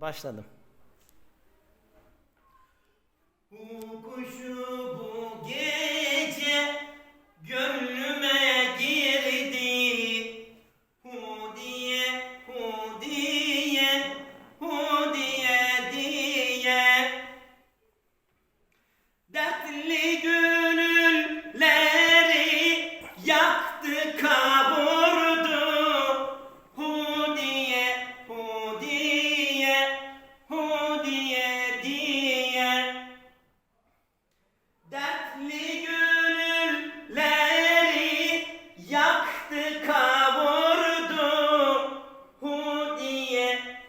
Başladım. Bu kuşu bu gece gönlüme girdi. Hu diye, hu diye, hu diye diye. Dertli gönülleri yaktı kap.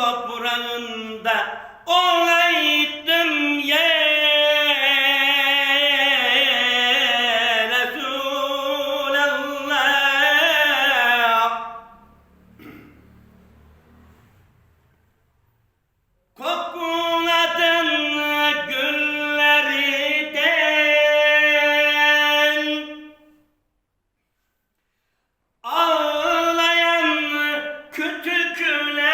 toprağında olaydım ye Resulallah. Kokladın güllerden. Ağlayan kütükler